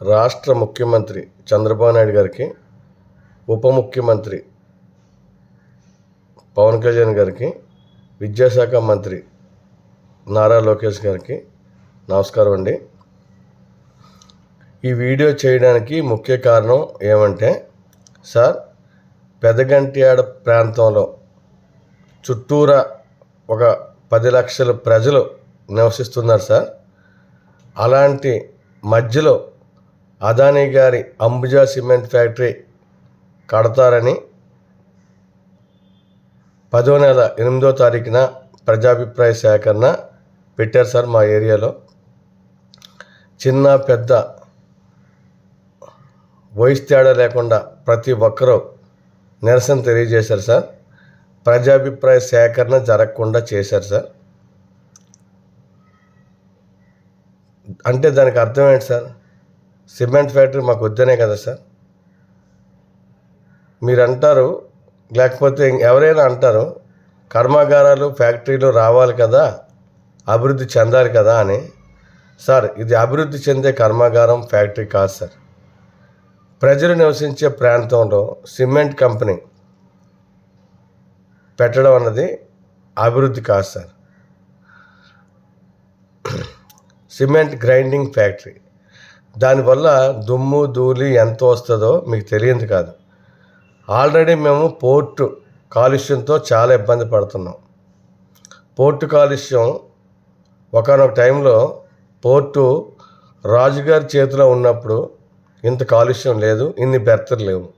రాష్ట్ర ముఖ్యమంత్రి చంద్రబాబు నాయుడు గారికి ఉప ముఖ్యమంత్రి పవన్ కళ్యాణ్ గారికి విద్యాశాఖ మంత్రి నారా లోకేష్ గారికి నమస్కారం అండి. ఈ వీడియో చేయడానికి ముఖ్య కారణం ఏమంటే సార్ పెదగంట్యాడ ప్రాంతంలో చుట్టూరా ఒక పది లక్షల ప్రజలు నివసిస్తున్నారు సార్. అలాంటి మధ్యలో అదానీ గారి అంబుజా సిమెంట్ ఫ్యాక్టరీ కడతారని పదో నెల ఎనిమిదో తారీఖున ప్రజాభిప్రాయ సేకరణ పెట్టారు సార్ మా ఏరియాలో. చిన్న పెద్ద వయసు తేడా లేకుండా ప్రతి ఒక్కరూ నిరసన తెలియజేశారు సార్. ప్రజాభిప్రాయ సేకరణ జరగకుండా చేశారు సార్. అంటే దానికి అర్థం ఏంటి సార్? సిమెంట్ ఫ్యాక్టరీ మాకు వద్దనే కదా సార్. మీరు అంటారు లేకపోతే ఎవరైనా అంటారు కర్మాగారాలు ఫ్యాక్టరీలు రావాలి కదా అభివృద్ధి చెందాలి కదా అని. సార్ ఇది అభివృద్ధి చెందే కర్మాగారం ఫ్యాక్టరీ కాదు సార్. ప్రజలు నివసించే ప్రాంతంలో సిమెంట్ కంపెనీ పెట్టడం అన్నది అభివృద్ధి కాదు సార్. Cement grinding factory. దానివల్ల దుమ్ము ధూళి ఎంత వస్తుందో మీకు తెలియదు కాదు. ఆల్రెడీ మేము పోర్టు కాలుష్యంతో చాలా ఇబ్బంది పడుతున్నాం. పోర్టు కాలుష్యం ఒకనొక టైంలో పోర్టు రాజుగారి చేతిలో ఉన్నప్పుడు ఇంత కాలుష్యం లేదు ఇన్ని బెర్తలు లేవు.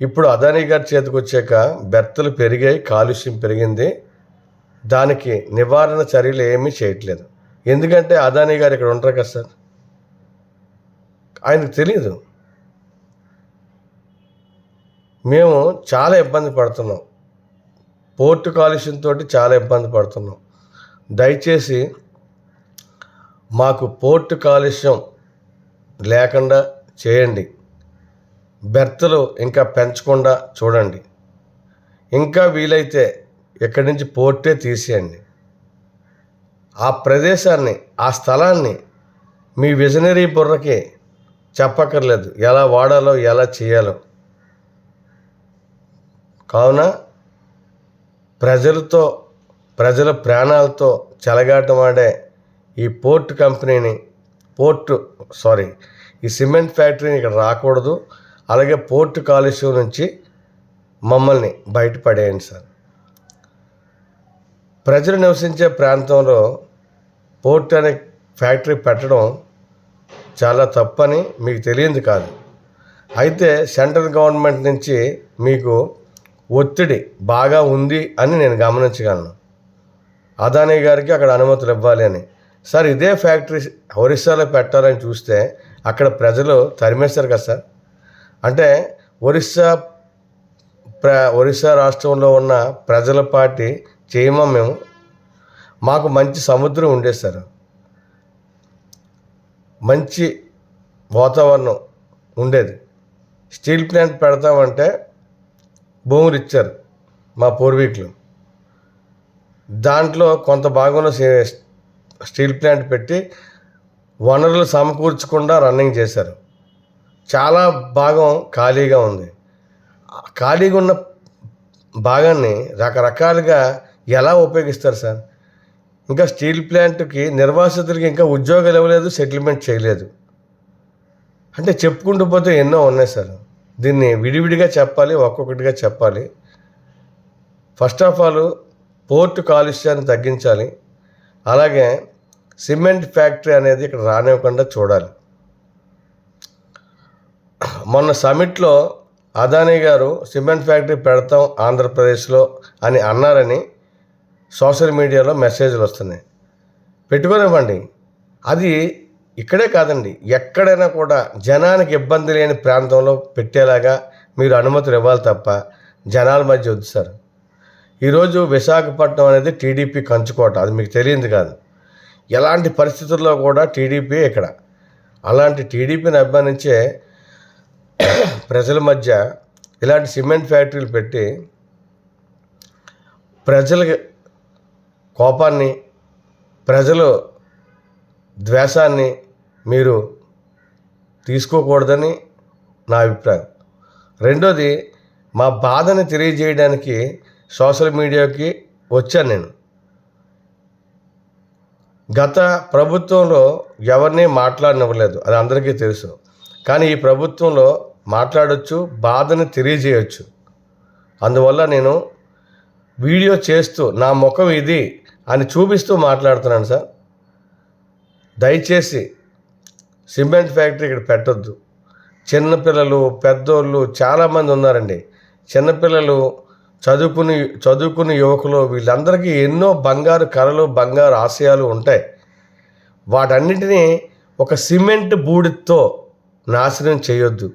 ఇప్పుడు అదానీ గారి చేతికి వచ్చాక బెర్తలు పెరిగాయి కాలుష్యం పెరిగింది. దానికి నివారణ చర్యలు ఏమీ చేయట్లేదు. ఎందుకంటే అదానీ గారు ఇక్కడ ఉంటారు కదా సార్? ఆయనకు తెలియదు మేము చాలా ఇబ్బంది పడుతున్నాం. పోర్టు కాలుష్యంతో చాలా ఇబ్బంది పడుతున్నాం. దయచేసి మాకు పోర్టు కాలుష్యం లేకుండా చేయండి. బెర్తలు ఇంకా పెంచకుండా చూడండి. ఇంకా వీలైతే ఇక్కడి నుంచి పోర్టే తీసేయండి. ఆ ప్రదేశాన్ని ఆ స్థలాన్ని మీ విజనరీ బుర్రకి చెప్పక్కర్లేదు. ఎలా వాడాలో ఎలా చేయాలో. కావున ప్రజలతో ప్రజల ప్రాణాలతో చెలగాటమాడే ఈ పోర్ట్ కంపెనీని పోర్టు సారీ ఈ సిమెంట్ ఫ్యాక్టరీని ఇక్కడ రాకూడదు. అలాగే పోర్టు కాలుష్యం నుంచి మమ్మల్ని బయటపడేయండి సార్. ప్రజలు నివసించే ప్రాంతంలో పోర్ట్ అనే ఫ్యాక్టరీ పెట్టడం చాలా తప్పని మీకు తెలియంది కాదు. అయితే సెంట్రల్ గవర్నమెంట్ నుంచి మీకు ఒత్తిడి బాగా ఉంది అని నేను గమనించగలను. అదానీ గారికి అక్కడ అనుమతులు ఇవ్వాలి అని. సార్ ఇదే ఫ్యాక్టరీ ఒరిస్సాలో పెట్టాలని చూస్తే అక్కడ ప్రజలు తరిమేస్తారు కదా సార్. అంటే ఒరిస్సా ప్ర ఒరిస్సా రాష్ట్రంలో ఉన్న ప్రజల పార్టీ చేయమా మేము. మాకు మంచి సముద్రం ఉండేది సార్. మంచి వాతావరణం ఉండేది. స్టీల్ ప్లాంట్ పెడతామంటే భూములు ఇచ్చారు మా పూర్వీకులు. దాంట్లో కొంత భాగంలో స్టీల్ ప్లాంట్ పెట్టి వనరులు సమకూర్చకుండా రన్నింగ్ చేశారు. చాలా భాగం ఖాళీగా ఉంది. ఖాళీగా ఉన్న భాగాన్ని రకరకాలుగా ఎలా ఉపయోగిస్తారు సార్? ఇంకా స్టీల్ ప్లాంట్కి నిర్వాసితులకి ఇంకా ఉద్యోగాలు ఇవ్వలేదు సెటిల్మెంట్ చేయలేదు. అంటే చెప్పుకుంటూ పోతే ఎన్నో ఉన్నాయి సార్. దీన్ని విడివిడిగా చెప్పాలి ఒక్కొక్కటిగా చెప్పాలి. ఫస్ట్ ఆఫ్ ఆల్ పోర్టు కాలుష్యాన్ని తగ్గించాలి. అలాగే సిమెంట్ ఫ్యాక్టరీ అనేది ఇక్కడ రానివ్వకుండా చూడాలి. మొన్న సమిట్లో అదానీ గారు సిమెంట్ ఫ్యాక్టరీ పెడతాం ఆంధ్రప్రదేశ్లో అని అన్నారని సోషల్ మీడియాలో మెసేజ్లు వస్తున్నాయి. పెట్టుకోనివ్వండి. అది ఇక్కడే కాదండి. ఎక్కడైనా కూడా జనానికి ఇబ్బంది లేని ప్రాంతంలో పెట్టేలాగా మీరు అనుమతులు ఇవ్వాలి తప్ప జనాల మధ్య వద్దు సార్. ఈరోజు విశాఖపట్నం అనేది టీడీపీ కంచుకోట. అది మీకు తెలియదు కాదు. ఎలాంటి పరిస్థితుల్లో కూడా టీడీపీ ఇక్కడ. అలాంటి టీడీపీని అభిమానించే ప్రజల మధ్య ఇలాంటి సిమెంట్ ఫ్యాక్టరీలు పెట్టి ప్రజలకి కోపాన్ని ప్రజలు ద్వేషాన్ని మీరు తీసుకోకూడదని నా అభిప్రాయం. రెండోది మా బాధని తెలియజేయడానికి సోషల్ మీడియాకి వచ్చాను నేను. గత ప్రభుత్వంలో ఎవరిని మాట్లాడనివ్వలేదు అది అందరికీ తెలుసు. కానీ ఈ ప్రభుత్వంలో మాట్లాడవచ్చు బాధని తెలియజేయచ్చు. అందువల్ల నేను వీడియో చేస్తూ నా ముఖం ఇది అని చూపిస్తూ మాట్లాడుతున్నాను సార్. దయచేసి సిమెంట్ ఫ్యాక్టరీ ఇక్కడ పెట్టొద్దు. చిన్నపిల్లలు పెద్దోళ్ళు చాలామంది ఉన్నారండి. చిన్నపిల్లలు చదువుకుని చదువుకుని యువకులు వీళ్ళందరికీ ఎన్నో బంగారు కళలు బంగారు ఆశయాలు ఉంటాయి. వాటన్నిటినీ ఒక సిమెంట్ బూడితో నాశనం చేయొద్దు.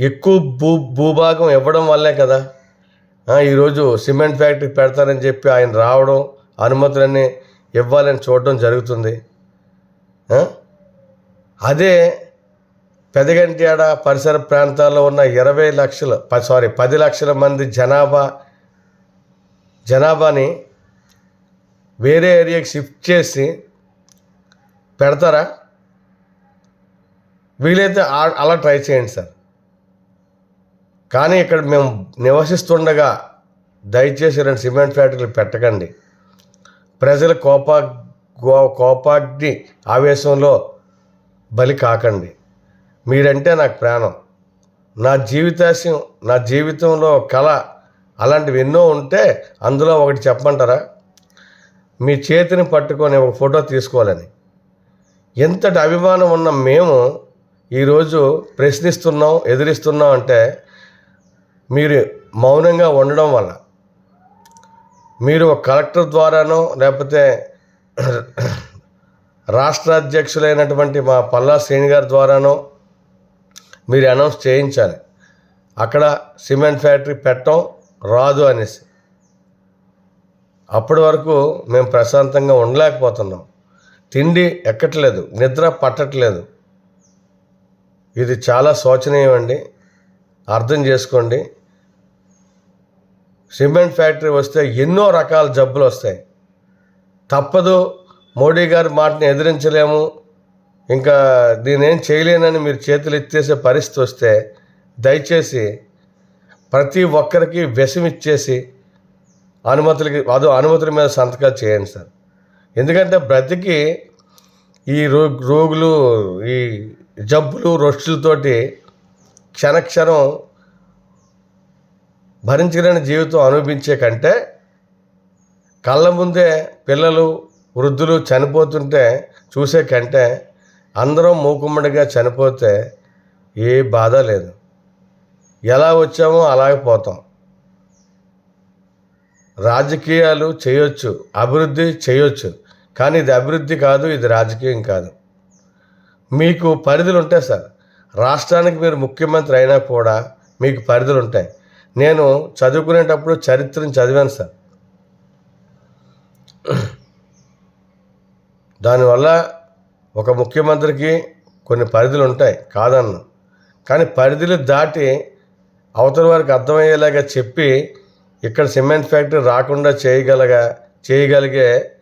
ఎక్కువ భూ భూభాగం ఇవ్వడం వల్లే కదా. ఈరోజు సిమెంట్ ఫ్యాక్టరీ పెడతారని చెప్పి ఆయన రావడం అనుమతులన్నీ ఇవ్వాలని చూడడం జరుగుతుంది. అదే పెదగంట్యాడ పరిసర ప్రాంతాల్లో ఉన్న ఇరవై లక్షల సారీ పది లక్షల మంది జనాభా జనాభాని వేరే ఏరియాకి షిఫ్ట్ చేసి పెడతారా? వీలైతే అలా ట్రై చేయండి సార్. కానీ ఇక్కడ మేము నివసిస్తుండగా దయచేసి రెండు సిమెంట్ ఫ్యాక్టరీలు పెట్టకండి. ప్రజల కోపా గో కోపాగ్ని ఆవేశంలో బలి కాకండి. మీరంటే నాకు ప్రాణం. నా జీవితాశయం నా జీవితంలో కళ అలాంటివి ఎన్నో ఉంటే అందులో ఒకటి చెప్పమంటారా? మీ చేతిని పట్టుకొని ఒక ఫోటో తీసుకోవాలని. ఎంతటి అభిమానం ఉన్న మేము ఈరోజు ప్రశ్నిస్తున్నాం ఎదిరిస్తున్నాం అంటే మీరు మౌనంగా ఉండడం వల్ల. మీరు ఒక కలెక్టర్ ద్వారానో లేకపోతే రాష్ట్ర అధ్యక్షులైనటువంటి మా పల్లా శ్రేణి గారి ద్వారానో మీరు అనౌన్స్ చేయించాలి. అక్కడ సిమెంట్ ఫ్యాక్టరీ పెట్టడం రాదు అనేసి. అప్పటి వరకు మేము ప్రశాంతంగా ఉండలేకపోతున్నాం. తిండి ఎక్కట్లేదు నిద్ర పట్టట్లేదు. ఇది చాలా శోచనీయం అండి. అర్థం చేసుకోండి. సిమెంట్ ఫ్యాక్టరీ వస్తే ఎన్నో రకాల జబ్బులు వస్తాయి. తప్పదు. మోడీ గారి మాటని ఎదిరించలేము. ఇంకా నేనేం చేయలేనని మీరు చేతులు ఎత్తేసే పరిస్థితి వస్తే దయచేసి ప్రతి ఒక్కరికి విషం ఇచ్చేసి అనుమతులకి అదో అనుమతుల మీద సంతకాలు చేయండి సార్. ఎందుకంటే బ్రతికి ఈ రో రోగులు ఈ జబ్బులు రొష్టులతోటి క్షణక్షణం భరించలేని జీవితం అనుభవించే కంటే కళ్ళ ముందే పిల్లలు వృద్ధులు చనిపోతుంటే చూసే కంటే అందరం మూకుమ్మడిగా చనిపోతే ఏ బాధ లేదు. ఎలా వచ్చామో అలాగే పోతాం. రాజకీయాలు చేయొచ్చు అభివృద్ధి చేయొచ్చు కానీ ఇది అభివృద్ధి కాదు ఇది రాజకీయం కాదు. మీకు పరిధులు ఉంటాయి సార్. రాష్ట్రానికి మీరు ముఖ్యమంత్రి అయినా కూడా మీకు పరిధులు ఉంటాయి నేను చదువుకునేటప్పుడు చరిత్రను చదివాను సార్. దానివల్ల ఒక ముఖ్యమంత్రికి కొన్ని పరిధులు ఉంటాయి కాదన్న. కానీ పరిధులు దాటి అవతల వారికి అర్థమయ్యేలాగా చెప్పి ఇక్కడ సిమెంట్ ఫ్యాక్టరీ రాకుండా చేయగలగా చేయగలిగే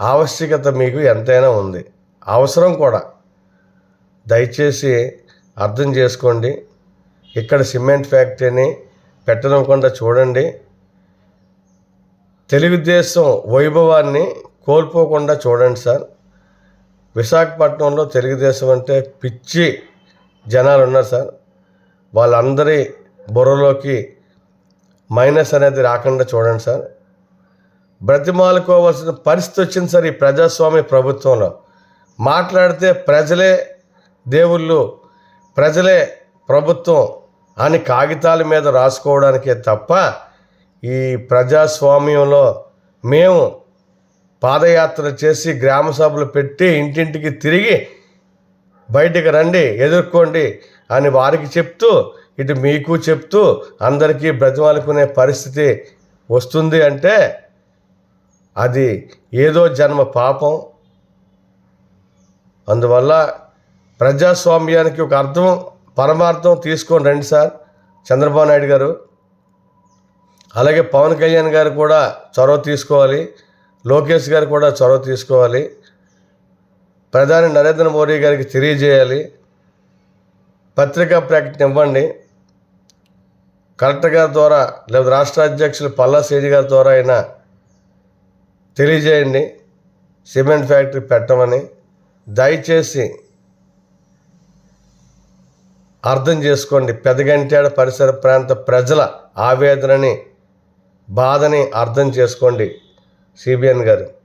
ఆవశ్యకత మీకు ఎంతైనా ఉంది. అవసరం కూడా. దయచేసి అర్థం చేసుకోండి. ఇక్కడ సిమెంట్ ఫ్యాక్టరీని పెట్టనివ్వకుండా చూడండి. తెలుగుదేశం వైభవాన్ని కోల్పోకుండా చూడండి సార్. విశాఖపట్నంలో తెలుగుదేశం అంటే పిచ్చి జనాలు ఉన్నారు సార్. వాళ్ళందరి బుర్రలోకి మైనస్ అనేది రాకుండా చూడండి సార్. బ్రతిమాలుకోవాల్సిన పరిస్థితి వచ్చింది సార్ ఈ ప్రజాస్వామ్య ప్రభుత్వంలో. మాట్లాడితే ప్రజలే దేవుళ్ళు ప్రజలే ప్రభుత్వం అని కాగితాల మీద రాసుకోవడానికే తప్ప ఈ ప్రజాస్వామ్యంలో మేము పాదయాత్ర చేసి గ్రామ సభలు పెట్టి ఇంటింటికి తిరిగి బయటికి రండి ఎదుర్కోండి అని వారికి చెప్తూ ఇటు మీకు చెప్తూ అందరికీ బ్రతిమాలుకునే పరిస్థితి వస్తుంది అంటే అది ఏదో జన్మ పాపం. అందువల్ల ప్రజాస్వామ్యానికి ఒక అర్థం పరమార్థం తీసుకొని రండి సార్. చంద్రబాబు నాయుడు గారు. అలాగే పవన్ కళ్యాణ్ గారు కూడా చొరవ తీసుకోవాలి. లోకేష్ గారు కూడా చొరవ తీసుకోవాలి. ప్రధాని నరేంద్ర మోడీ గారికి తెలియజేయాలి. పత్రికా ప్రకటన ఇవ్వండి. కలెక్టర్ గారి ద్వారా లేదా రాష్ట్ర అధ్యక్షులు పల్లా శ్రీజీ గారి ద్వారా అయినా తెలియజేయండి. సిమెంట్ ఫ్యాక్టరీ పెట్టమని. దయచేసి అర్థం చేసుకోండి. పెదగంటాడ పరిసర ప్రాంత ప్రజల ఆవేదనని బాధని అర్థం చేసుకోండి. సిబిఎన్ గారు.